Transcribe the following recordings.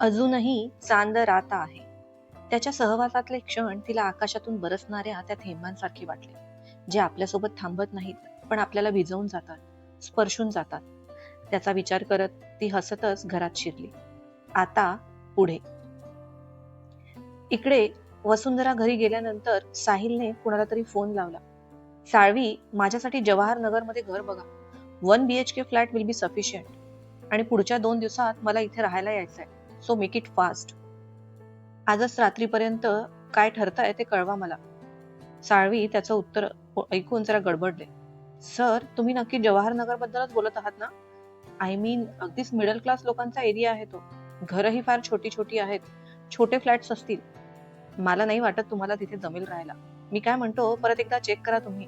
अजूनही चांद राता आहे. त्याच्या सहवासातले क्षण तिला आकाशातून बरसणाऱ्या त्या थेंबांसारखे वाटले जे आपल्यासोबत थांबत नाहीत पण आपल्याला भिजवून जातात स्पर्शून जातात. त्याचा विचार करत ती हसतच घरात शिरली. आता पुढे. इकडे वसुंधरा घरी गेल्यानंतर साहिलने कुणाला तरी फोन लावला. साळवी माझ्यासाठी जवाहर नगरमध्ये घर बघा. One BHK flat will be sufficient. आणि पुढच्या दोन दिवसात मला इथे राहायला यायचंय. सो मेक इट फास्ट आजच रात्रीपर्यंत काय ठरतंय ते कळवा मला. साळवी त्याचं उत्तर ऐकून जरा गडबडले. सर तुम्ही नक्की जवाहरनगर बद्दलच बोलत आहात ना? आय मीन अगदीच मिडल क्लास लोकांचा एरिया आहे तो. घरही फार छोटी छोटी आहेत. छोटे फ्लॅट्स असतील. मला नाही वाटत तुम्हाला तिथे जमेल राहायला. मी काय म्हणतो परत एकदा चेक करा तुम्ही.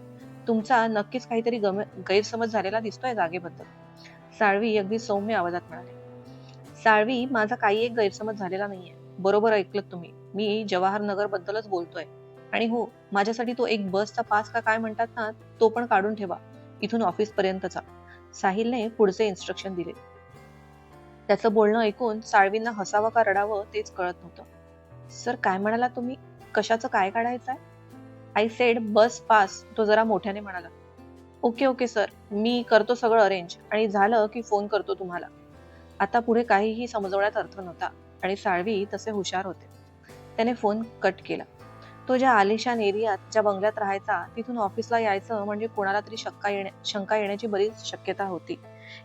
तुमचा नक्कीच काहीतरी गैरसमज झालेला दिसतोय जागेबद्दल. साळवी अगदी सौम्य आवाजात म्हणाले. साळवी माझा काही एक गैरसमज झालेला नाहीये. बरोबर ऐकलं तुम्ही. मी जवाहर नगर बद्दलच बोलतोय. आणि हो माझ्यासाठी तो एक बसचा पास का काय म्हणतात ना तो पण काढून ठेवा. इथून ऑफिस पर्यंतचा साहिलने पुढचे इन्स्ट्रक्शन दिले. त्याचं बोलणं ऐकून साळवींना हसावं का रडावं तेच कळत नव्हतं. सर काय म्हणाला तुम्ही? कशाचं काय काढायचंय? आय सेड बस पास तो जरा मोठ्याने म्हणाला. Okay okay sir. मी करतो सगळं अरेंज आणि झालं की फोन करतो तुम्हाला. आता पुढे काहीही समजवण्यात अर्थ नव्हता आणि साळवी तसे हुशार होते. त्याने फोन कट केला. तो ज्या आलिशान एरियात ज्या बंगल्यात राहायचा तिथून ऑफिसला यायचं म्हणजे कोणाला तरी शंका येण्या शंका येण्याची बरीच शक्यता होती.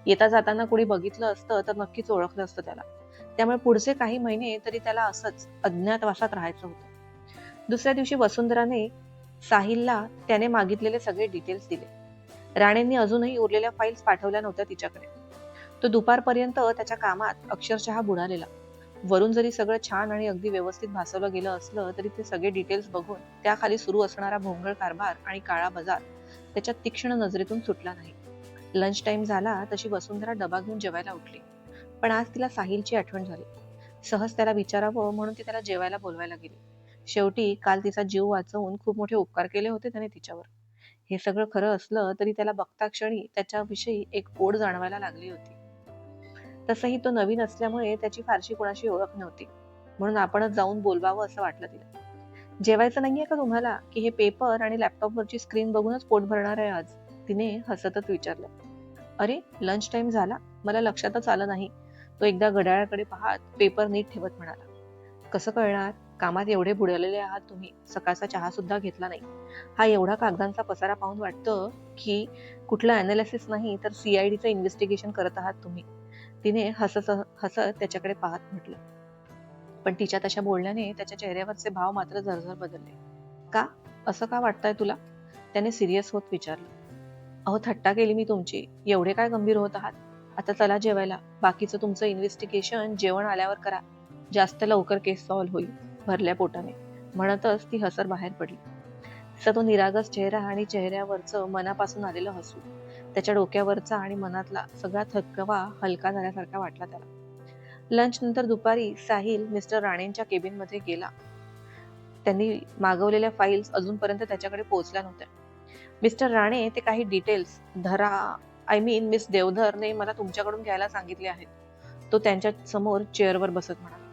येता जाताना कोणी बघितलं असतं तर नक्कीच ओळखलं असतं त्याला. त्यामुळे पुढचे काही महिने तरी त्याला असंच अज्ञातवासात राहायचं होतं. दुसऱ्या दिवशी वसुंधराने साहिलला त्याने मागितलेले सगळे डिटेल्स दिले. राणेंनी अजूनही उरलेल्या फाईल्स पाठवल्या नव्हत्या तिच्याकडे. तो दुपारपर्यंत त्याच्या कामात अक्षरशः बुडालेला. वरून जरी सगळं छान आणि अगदी व्यवस्थित भासवलं गेलं असलं तरी ते सगळे डिटेल्स बघून त्याखाली सुरू असणारा भोंगळ कारभार आणि काळा बाजार त्याच्या तीक्ष्ण नजरेतून सुटला नाही. लंच टाइम झाला तशी वसुंधरा डबा घेऊन जेवायला उठली. पण आज तिला साहिलची आठवण झाली. सहज त्याला विचारावं म्हणून ती त्याला जेवायला बोलवायला गेली. शेवटी काल तिचा जीव वाचवून खूप मोठे उपकार केले होते त्याने तिच्यावर. हे सगळं खरं असलं तरी त्याला बघता क्षणी त्याच्याविषयी एक ओढ जाणवायला लागली होती. तसंही तो नवीन असल्यामुळे त्याची फारशी कोणाशी ओळख नव्हती. म्हणून आपणच जाऊन बोलवावं असं वाटलं तिला. जेवायचं नाहीये का तुम्हाला? की हे पेपर आणि लॅपटॉपवरची स्क्रीन बघूनच पोट भरणार आहे आज? तिने हसतच विचारलं. अरे लंच टाइम झाला. मला लक्षातच आलं नाही. तो एकदा घड्याळाकडे पाहत पेपर नीट ठेवत म्हणाला. कसं कळणार? कामात एवढे बुडलेले आहात तुम्ही. सकाळचा चहा सुद्धा घेतला नाही. हा एवढा कागदांचा पसारा पाहून वाटतं की कुठलं अनालिसिस नाही तर सीआयडीचं इन्व्हेस्टिगेशन करत आहात तुम्ही. तिने हसत हसत त्याच्याकडे पाहत म्हटलं. पण तिच्या तशा बोलण्याने त्याच्या चेहऱ्यावरचे भाव मात्र झरझर बदलले. का? असं का वाटतंय तुला? त्याने सिरियस होत विचारलं. अहो थट्टा केली मी तुमची. एवढे काय गंभीर होत आहात? आता चला जेवायला. बाकीचं तुमचं इन्व्हेस्टिगेशन जेवण आल्यावर करा. जास्त लवकर केस सॉल्व्ह होईल भरल्या पोटाने. म्हणतच ती हसर बाहेर पडली. तिचा तो निरागस चेहरा आणि चेहऱ्यावरचं मनापासून आलेलं हसू. त्याच्या डोक्यावरचा आणि मनातला सगळा थकवा हलका झाल्यासारखा वाटला त्याला. लंच नंतर दुपारी साहिल मिस्टर राणेंच्या केबिनमध्ये गेला. त्यांनी मागवलेल्या फाईल्स अजूनपर्यंत त्याच्याकडे पोहोचल्या नव्हत्या. मिस्टर राणे ते काही डिटेल्स धरा आय मीन मिस देवधरने मला तुमच्याकडून घ्यायला सांगितले आहेत. तो त्यांच्यासमोर चेअरवर बसत म्हणाला.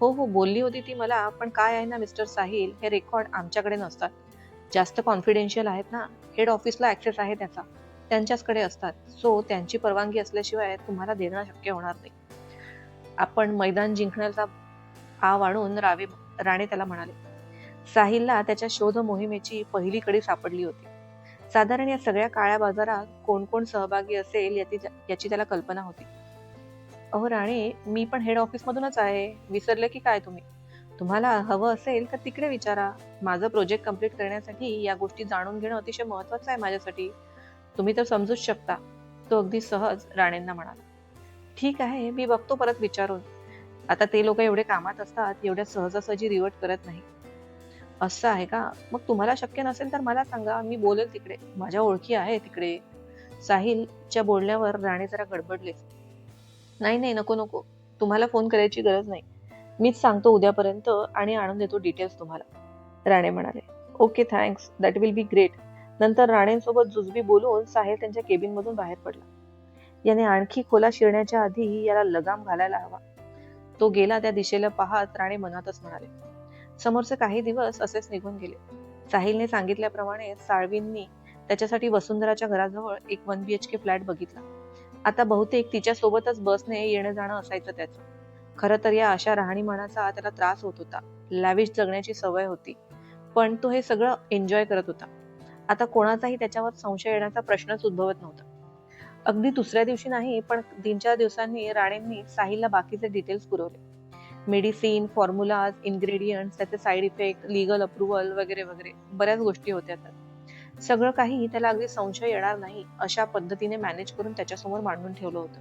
हो हो बोलली होती ती मला पण काय आहे ना मिस्टर साहिल हे रेकॉर्ड आमच्याकडे नसतात. जास्त कॉन्फिडेन्शियल आहेत ना. हेड ऑफिसला ऍक्सेस आहे त्याचा. त्यांच्याचकडे असतात. सो त्यांची परवानगी असल्याशिवाय तुम्हाला देणं शक्य होणार नाही. आपण मैदान जिंकण्याचा आव आणून रावे राणे त्याला म्हणाले. साहिलला त्याच्या शोध मोहिमेची पहिली कडी सापडली होती. साधारण या सगळ्या काळ्या बाजारात कोण कोण सहभागी असेल याची याची त्याला कल्पना होती. अहो राणे मी पण हेड ऑफिस मधूनच आहे. विसरले की काय तुम्ही? तुम्हाला हवं असेल तर तिकडे विचारा. माझं प्रोजेक्ट कंप्लीट करण्यासाठी या गोष्टी जाणून घेणं अतिशय महत्वाचं आहे माझ्यासाठी. तुम्ही तर समजूच शकता. तो अगदी सहज राणेंना म्हणाला. ठीक आहे मी बघतो परत विचारून. आता ते लोक एवढे कामात असतात एवढ्या सहजासहजी रिवर्ट करत नाही. असं आहे का? मग तुम्हाला शक्य नसेल तर मला सांगा मी बोलेल तिकडे. माझ्या ओळखी आहे तिकडे. साहिलच्या बोलण्यावर राणे जरा गडबडले. नाही नाही नको नको. तुम्हाला फोन करायची गरज नाही. मीच सांगतो उद्यापर्यंत आणि आणून देतो डिटेल्स तुम्हाला. राणे म्हणाले. Okay thanks that will be great नंतर राणेंसोबत जुजबी बोलून साहेब त्यांच्या केबिनमधून बाहेर पडला. याने आणखी खोला शिरण्याच्या आधी याला लगाम घालायला हवा. तो गेला त्या दिशेला पाहत राणे मनातच म्हणाले समोरचे काही दिवस असेच निघून गेले. साहिलने सांगितल्याप्रमाणे साळवींनी त्याच्यासाठी वसुंधराच्या घराजवळ एक one B H K flat बघितला. आता बहुतेक तिच्या सोबतच बसने येणं जाणं असायचं त्याचं. खरं तर या अशा राहणीमानाचा त्याला त्रास होत होता. लॅविश जगण्याची सवय होती. पण तो हे सगळं एन्जॉय करत होता. आता कोणाचाही त्याच्यावर संशय येण्याचा प्रश्नच उद्भवत नव्हता. अगदी दुसऱ्या दिवशी नाही पण तीन चार दिवसांनी राणेंनी साहिलला बाकीचे डिटेल्स पुरवले. मेडिसिन फॉर्म्युलाज इन्ग्रेडियंट्स त्याचे साईड इफेक्ट लिगल अप्रुव्हल वगैरे वगैरे बऱ्याच गोष्टी होत्या त्यात सगळं काही त्याला अगदी संशय येणार नाही अशा पद्धतीने मॅनेज करून त्याच्यासमोर मांडून ठेवलं होतं.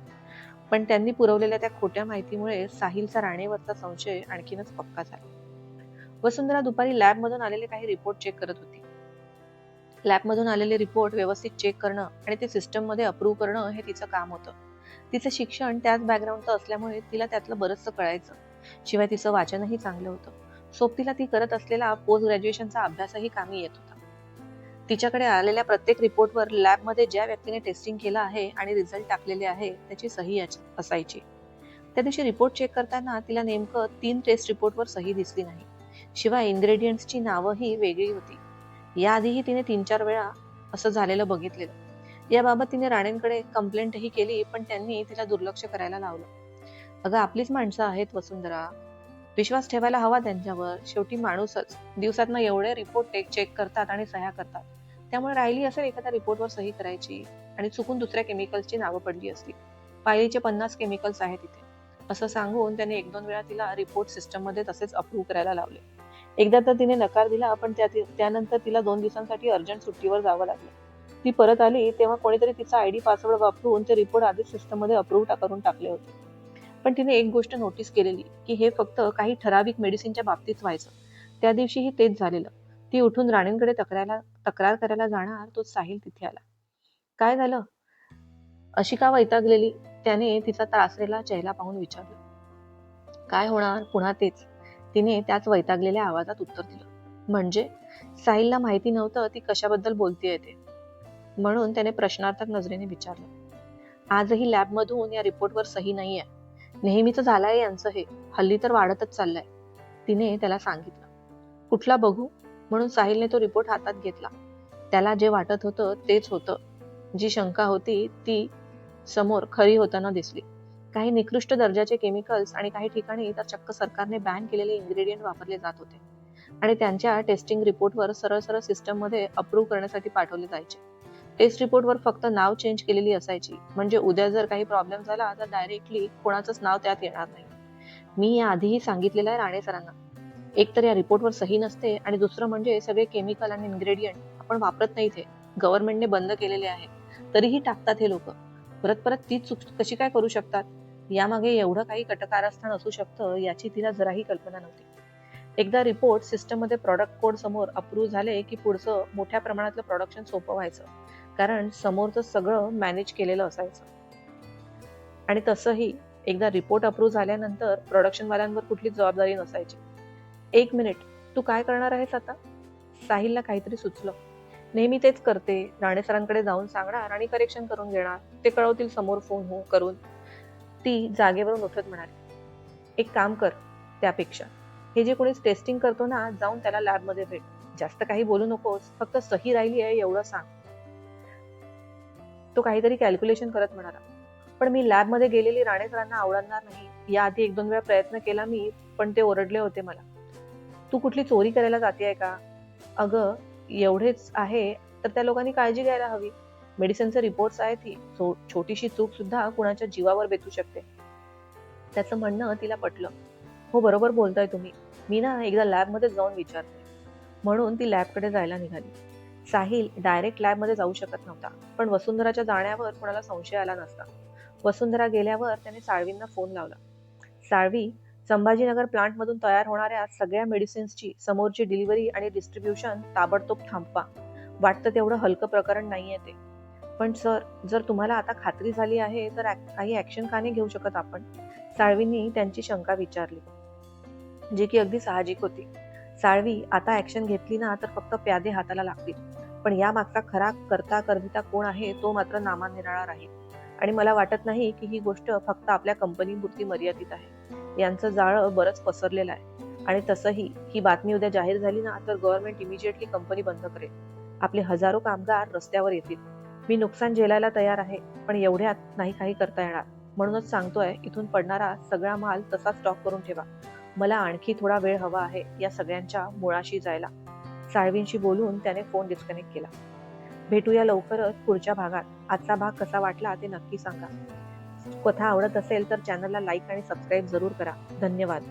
पण त्यांनी पुरवलेल्या त्या खोट्या माहितीमुळे साहिलचा राणेवरचा संशय आणखीनच पक्का झाला. वसुंधरा दुपारी लॅबमधून आलेले काही रिपोर्ट चेक करत होती. लॅबमधून आलेले रिपोर्ट व्यवस्थित चेक करणं आणि ते सिस्टममध्ये अप्रूव्ह करणं हे तिचं काम होतं. तिचं शिक्षण त्याच बॅकग्राऊंडचं असल्यामुळे तिला त्यातलं बरंचसं कळायचं. शिवाय तिचं वाचनही चांगलं होतं. सोबतीला ती करत असलेला पोस्ट ग्रॅज्युएशनचा अभ्यासही कामी येत होता. तिच्याकडे आलेल्या प्रत्येक रिपोर्टवर लॅबमध्ये ज्या व्यक्तीने टेस्टिंग केलं आहे आणि रिझल्ट टाकलेले आहे त्याची सही असायची. त्या दिवशी रिपोर्ट चेक करताना तिला नेमकं तीन टेस्ट रिपोर्टवर सही दिसली नाही. शिवाय इन्ग्रेडियंट्सची नावंही वेगळी होती. याआधीही तिने तीन चार वेळा असं झालेलं बघितलेलं. याबाबत तिने राणेंकडे कंप्लेंटही केली पण त्यांनी तिला दुर्लक्ष करायला लावलं. अगं आपलीच माणसं आहेत वसुंधरा. विश्वास ठेवायला हवा त्यांच्यावर. शेवटी माणूसच. दिवसातनं एवढे रिपोर्ट चेक करतात आणि सह्या करतात. त्यामुळे राहिली असेल एखाद्या रिपोर्टवर सही करायची आणि चुकून दुसऱ्या केमिकल्सची नावं पडली असली. पायलीचे पन्नास केमिकल्स आहेत तिथे असं सांगून त्याने एक दोन वेळा तिला रिपोर्ट सिस्टममध्ये तसेच अप्रूव्ह करायला लावले. एकदा तर तिने नकार दिला पण त्या त्यानंतर तिला दोन दिवसांसाठी अर्जंट सुट्टीवर जावं लागलं. ती परत आली तेव्हा कोणीतरी तिचा आयडी पासवर्ड वापरून ते रिपोर्ट आधीच सिस्टममध्ये अप्रूव्ह करून टाकले होते. पण तिने एक गोष्ट नोटीस केलेली की हे फक्त काही ठराविक मेडिसिनच्या बाबतीत व्हायचं. त्या दिवशीही तेच झालेलं. ती उठून राणींकडे तक्रारला तक्रार करायला जाणार तो साहिल तिथे आला. काय झालं? अशी का वैतागलेली. त्याने तिचा त्रासलेला चेहरा पाहून विचारलं. काय होणार? पुन्हा तेच. तिने त्याच वैतागलेल्या आवाजात उत्तर दिलं. म्हणजे? साहिलला माहिती नव्हतं ती कशाबद्दल बोलतीये ते. म्हणून त्याने प्रश्नार्थक नजरेने विचारलं. आजही लॅबमधून या रिपोर्टवर सही नाहीये. नेहमीच झालंय यांचं हे. हल्ली तर वाढतच चाललंय. तिने त्याला सांगितलं. कुठला बघू? म्हणून साहिलने तो रिपोर्ट हातात घेतला. त्याला जे वाटत होतं तेच होतं. जी शंका होती ती समोर खरी होताना दिसली. काही निकृष्ट दर्जाचे केमिकल्स आणि काही ठिकाणी तर चक्क सरकारने बॅन केलेले इन्ग्रेडियंट वापरले जात होते. आणि त्यांच्या टेस्टिंग रिपोर्टवर सरळ सरळ सिस्टममध्ये अप्रूव्ह करण्यासाठी पाठवले जायचे. टेस्ट रिपोर्टवर फक्त नाव चेंज केलेली असायची. म्हणजे उद्या जर काही प्रॉब्लेम झाला तर डायरेक्टली कोणाचंच नाव त्यात येणार नाही. मी या आधीही सांगितलेलं आहे राणे सरांना. एक तर या रिपोर्टवर सही नसते आणि दुसरं म्हणजे सगळे केमिकल आणि इन्ग्रेडियंट आपण वापरत नाही ते गव्हर्नमेंटने बंद केलेले आहे. तरीही टाकतात हे लोक. परत परत तीच चूक कशी काय करू शकतात? यामागे एवढं काही कटकारस्थान असू शकतं याची तिला जराही कल्पना नव्हती. एकदा रिपोर्ट सिस्टममध्ये प्रॉडक्ट कोड समोर अप्रूव्ह झाले की पुढचं मोठ्या प्रमाणातलं प्रोडक्शन सोपं व्हायचं. कारण समोरचं सगळं मॅनेज केलेलं असायचं. आणि तसंही एकदा रिपोर्ट अप्रूव्ह झाल्यानंतर प्रोडक्शनवाल्यांवर कुठलीच जबाबदारी नसायची. एक मिनिट तू काय करणार आहेस आता? साहिलला काहीतरी सुचलं. नेहमी तेच करते राणे सरांकडे जाऊन सांगणार आणि करेक्शन करून घेणार. ते कळवतील समोर फोन हो करून. ती जागेवरून उठत म्हणाली एक काम कर त्यापेक्षा. हे जे कोणीच टेस्टिंग करतो ना जाऊन त्याला लॅबमध्ये भेट. जास्त काही बोलू नकोस फक्त सही राहिली आहे एवढं सांग. तो काहीतरी कॅल्क्युलेशन करत म्हणाला पण मी लॅबमध्ये गेलेली राणे सरांना आवडणार नाही. याआधी एक दोन वेळा प्रयत्न केला मी पण ते ओरडले होते मला. तू कुठली चोरी करायला जाते का? अगं एवढेच आहे तर त्या लोकांनी काळजी घ्यायला हवी. मेडिसिनचे रिपोर्ट्स आहेत ही छोटीशी चूक सुद्धा कुणाच्या जीवावर बेतू शकते. त्याचं म्हणणं तिला पटलं. हो बरोबर बोलताय तुम्ही. मी ना एकदा लॅबमध्ये जाऊन विचारते. म्हणून ती लॅबकडे जायला निघाली. साहिल डायरेक्ट लॅबमध्ये जाऊ शकत नव्हता पण वसुंधराच्या जाण्यावर कोणाला संशय आला नसता. वसुंधरा गेल्यावर त्याने साळवींना फोन लावला. साळवी संभाजीनगर प्लांटमधून तयार होणाऱ्या सगळ्या मेडिसिन्सची समोरची डिलिव्हरी आणि डिस्ट्रीब्युशन ताबडतोब थांबवा. वाटतं तेवढं हलकं प्रकरण नाहीये ते. पण सर जर तुम्हाला आता खात्री झाली आहे तर काही ॲक्शन का नाही घेऊ शकत आपण? साळवींनी त्यांची शंका विचारली जी की अगदी साहजिक होती. साळवी आता ॲक्शन घेतली ना तर फक्त प्यादे हाताला लागतील. पण या मागचा खरा करता करविता कोण आहे तो मात्र नामानिराळा राहील आणि मला वाटत नाही की ही गोष्ट फक्त आपल्या कंपनीपुरती मर्यादित आहे. यांचं जाळं बरंच पसरलेलं आहे. आणि तसंही ही बातमी उद्या जाहीर झाली ना तर गव्हर्नमेंट इमिजिएटली कंपनी बंद करेल. आपले हजारो कामगार रस्त्यावर येतील. मी नुकसान झेलायला तयार आहे पण एवढ्यात नाही काही करता येणार. म्हणूनच सांगतोय इथून पडणारा सगळा माल तसा स्टॉक करून ठेवा. मला आणखी थोडा वेळ हवा आहे या सगळ्यांच्या मुळाशी जायला. साळवींशी बोलून त्याने फोन डिस्कनेक्ट केला. भेटूया लवकरच पुढच्या भागात. आजचा भाग कसा वाटला ते नक्की सांगा. कथा आवडत असेल तर चॅनलला लाईक आणि सबस्क्राईब जरूर करा. धन्यवाद.